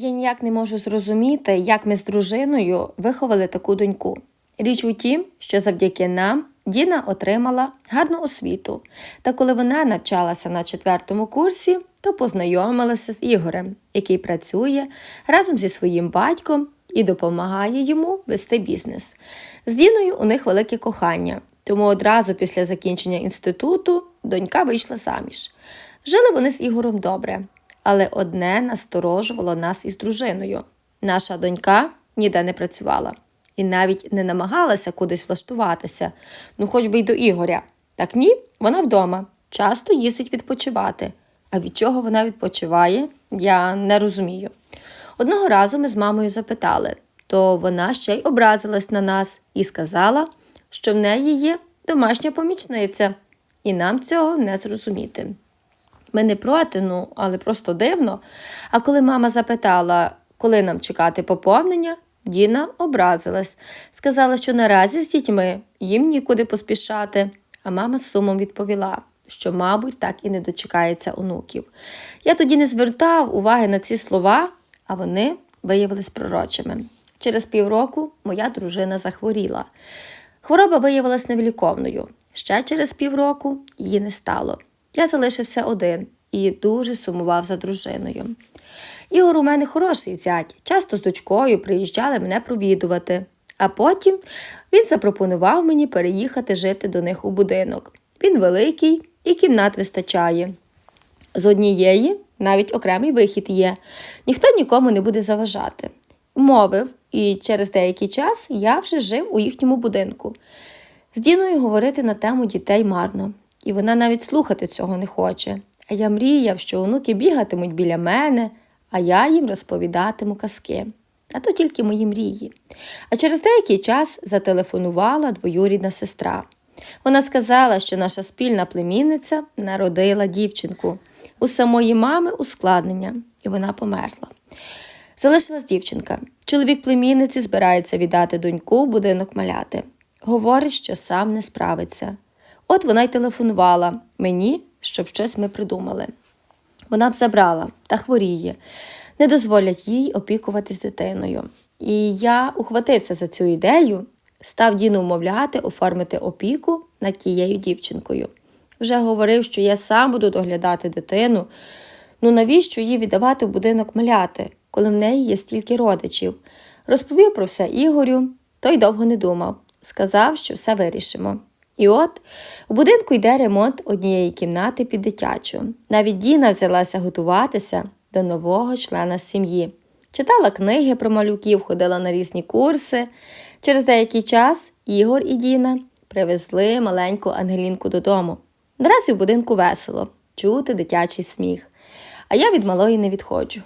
Я ніяк не можу зрозуміти, як ми з дружиною виховали таку доньку. Річ у тім, що завдяки нам Діна отримала гарну освіту. Та коли вона навчалася на четвертому курсі, то познайомилася з Ігорем, який працює разом зі своїм батьком і допомагає йому вести бізнес. З Діною у них велике кохання, тому одразу після закінчення інституту донька вийшла заміж. Жили вони з Ігорем добре, але одне насторожувало нас із дружиною. Наша донька ніде не працювала і навіть не намагалася кудись влаштуватися, ну хоч би й до Ігоря. Так ні, вона вдома, часто їздить відпочивати. А від чого вона відпочиває, я не розумію. Одного разу ми з мамою запитали, то вона ще й образилась на нас і сказала, що в неї є домашня помічниця, і нам цього не зрозуміти. Ми не проти, ну, але просто дивно. А коли мама запитала, коли нам чекати поповнення, Діна образилась, сказала, що наразі з дітьми їм нікуди поспішати. А мама з сумом відповіла, що, мабуть, так і не дочекається онуків. Я тоді не звертав уваги на ці слова, а вони виявились пророчими. Через півроку моя дружина захворіла. Хвороба виявилась невиліковною. Ще через півроку її не стало. Я залишився один і дуже сумував за дружиною. Ігор у мене хороший зять, часто з дочкою приїжджали мене провідувати. А потім він запропонував мені переїхати жити до них у будинок. Він великий і кімнат вистачає. З однієї навіть окремий вихід є. Ніхто нікому не буде заважати. Мовив, і через деякий час я вже жив у їхньому будинку. З Діною говорити на тему дітей марно, і вона навіть слухати цього не хоче. А я мріяв, що онуки бігатимуть біля мене, а я їм розповідатиму казки. А то тільки мої мрії. А через деякий час зателефонувала двоюрідна сестра. Вона сказала, що наша спільна племінниця народила дівчинку. У самої мами ускладнення, і вона померла. Залишилась дівчинка. Чоловік племінниці збирається віддати доньку в будинок маляти. Говорить, що сам не справиться. От вона й телефонувала мені, щоб щось ми придумали. Вона б забрала та хворіє, не дозволять їй опікуватись дитиною. І я ухватився за цю ідею, став Діну вмовляти оформити опіку над тією дівчинкою. Вже говорив, що я сам буду доглядати дитину. Ну навіщо її віддавати в будинок маляти, коли в неї є стільки родичів? Розповів про все Ігорю, той довго не думав. Сказав, що все вирішимо. І от у будинку йде ремонт однієї кімнати під дитячу. Навіть Діна взялася готуватися до нового члена сім'ї. Читала книги про малюків, ходила на різні курси. Через деякий час Ігор і Діна привезли маленьку Ангелінку додому. Наразі в будинку весело, чути дитячий сміх. А я від малої не відходжу.